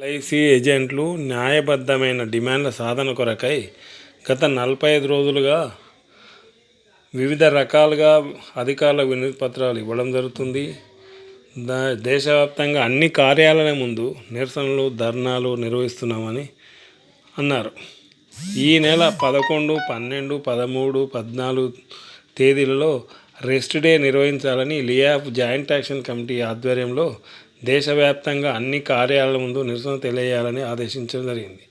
LIC ఏజెంట్లు న్యాయబద్ధమైన డిమాండ్ల సాధన కొరకై గత నలభై ఐదు రోజులుగా వివిధ రకాలుగా అధికారుల వినతి పత్రాలు ఇవ్వడం జరుగుతుంది. దా దేశవ్యాప్తంగా అన్ని కార్యాలయాల ముందు నిరసనలు ధర్నాలు నిర్వహిస్తున్నామని అన్నారు. ఈ నెల పదకొండు పన్నెండు పదమూడు పద్నాలుగు తేదీలలో రెస్ట్ డే నిర్వహించాలని లియాఫ్ జాయింట్ యాక్షన్ కమిటీ ఆధ్వర్యంలో దేశవ్యాప్తంగా అన్ని కార్యాలయాల ముందు నిరసన తెలియజేయాలని ఆదేశించడం జరిగింది.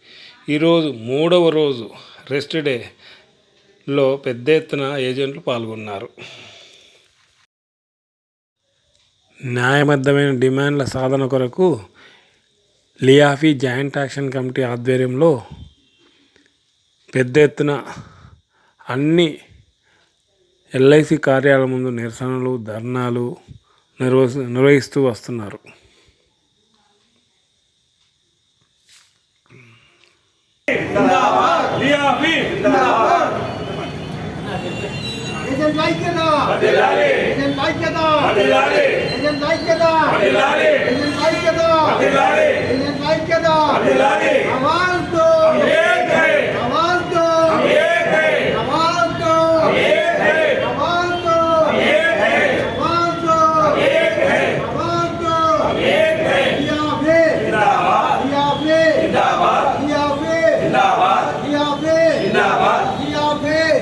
ఈరోజు మూడవ రోజు రెస్ట్ డేలో పెద్ద ఎత్తున ఏజెంట్లు పాల్గొన్నారు. న్యాయబద్ధమైన డిమాండ్ల సాధన కొరకు లియాఫీ జాయింట్ యాక్షన్ కమిటీ ఆధ్వర్యంలో పెద్ద ఎత్తున అన్ని ఎల్ఐసి కార్యాలయం ముందు నిరసనలు ధర్నాలు నిర్వహి నిర్వహిస్తూ వస్తున్నారు. எஜென்ட் ஐக்கியதா பதிலாலே எஜென்ட் ஐக்கியதா பதிலாலே எஜென்ட் ஐக்கியதா பதிலாலே எஜென்ட் ஐக்கியதா பதிலாலே எஜென்ட் ஐக்கியதா பதிலாலே அவால்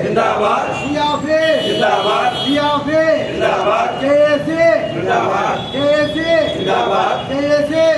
లియాఫే లియాఫే లియాఫే JAC. JAC. JAC JAC.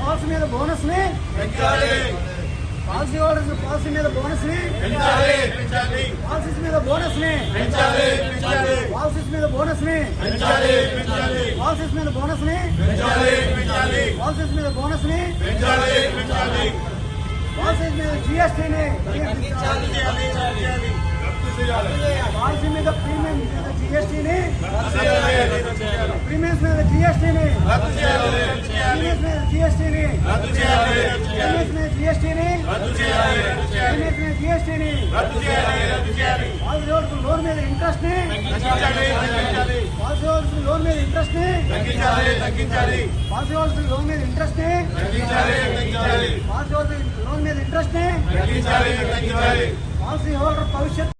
Policy మీద బోనస్ ని పాలసీ హోల్డర్స్ పాలసీ మీద బోనస్ ని పాలసీస్ మీద బోనస్ ని పాలసీస్ మీద బోనస్ ని పాలసీస్ మీద బోనస్ ని పాలసీస్ మీద బోనస్ ని పాలసీస్ మీద జిఎస్టీని పాలసీ మీద ప్రీమియం మీద జిఎస్టీని ప్రీమియమ్స్ మీద జిఎస్టీని మీద జిఎస్టీని ప్రీమియమ్స్ మీద జిఎస్టీని జిఎస్టీని పాలసీ హోల్డర్స్ లోన్ మీద ఇంట్రెస్ట్ని పాలసీ హోల్డర్స్ లోన్ మీద ఇంట్రెస్ట్ని పాలసీ హోల్డర్స్ లోన్ మీద ఇంట్రెస్ట్ని పాలసీ హోల్డర్ లోన్ మీద ఇంట్రెస్ట్ని పాలసీ హోల్డర్ భవిష్యత్